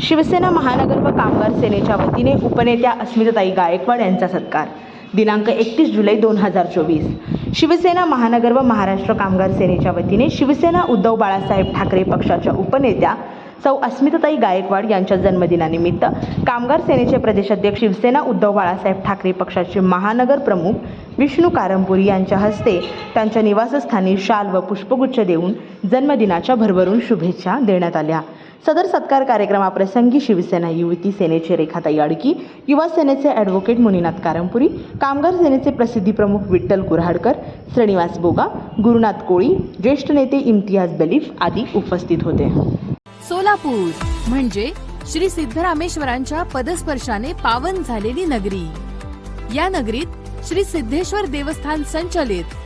शिवसेना महानगर व कामगार सेनेच्या वतीने उपनेत्या अस्मिताताई गायकवाड यांचा सत्कार. दिनांक एकतीस जुलै दोन हजार चोवीस. शिवसेना महानगर व महाराष्ट्र कामगार सेनेच्या वतीने शिवसेना उद्धव बाळासाहेब ठाकरे पक्षाच्या उपनेत्या सौ अस्मिताताई गायकवाड यांच्या जन्मदिनानिमित्त कामगार सेनेचे प्रदेशाध्यक्ष शिवसेना उद्धव बाळासाहेब ठाकरे पक्षाचे महानगर प्रमुख विष्णू कारंपुरी यांच्या हस्ते त्यांच्या निवासस्थानी शाल व पुष्पगुच्छ देऊन जन्मदिनाच्या भरभरून शुभेच्छा देण्यात आल्या. सदर सत्कार कार्यक्रमाप्रसंगी शिवसेना युवती सेनेचे रेखाताई अडकी युवा सेनेचे ॲडव्होकेट मुनीनाथ कारंपुरी कामगार सेनेचे प्रसिद्धी प्रमुख विठ्ठल कुऱ्हाडकर श्रीनिवास बोगा गुरुनाथ कोळी ज्येष्ठ नेते इम्तियाज बलीफ आदी उपस्थित होते. सोलापूर म्हणजे श्री सिद्धरामेश्वरांच्या पदस्पर्शाने पावन झालेली नगरी. या नगरीत श्री सिद्धेश्वर देवस्थान संचलित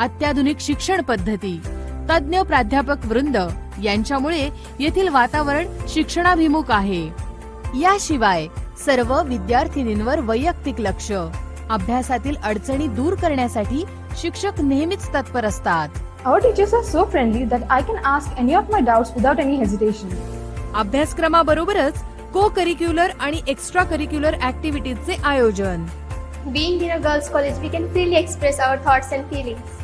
अत्याधुनिक शिक्षण पद्धती. तज्ञ प्राध्यापक वृंद यांच्यामुळे येथील वातावरण शिक्षणाभिमुख आहे. याशिवाय सर्व विद्यार्थिनींवर वैयक्तिक लक्ष. अभ्यासातील अडचणी दूर करण्यासाठी शिक्षक नेहमीच तत्पर असतात. Our teachers are so friendly that I can ask any of my doubts without any hesitation. अभ्यासक्रमाबरोबरच को करिक्युलर आणि एक्स्ट्रा करिक्युलर ऍक्टिव्हिटीजचे आयोजन. Being in a girls' college, we can freely express our thoughts and feelings.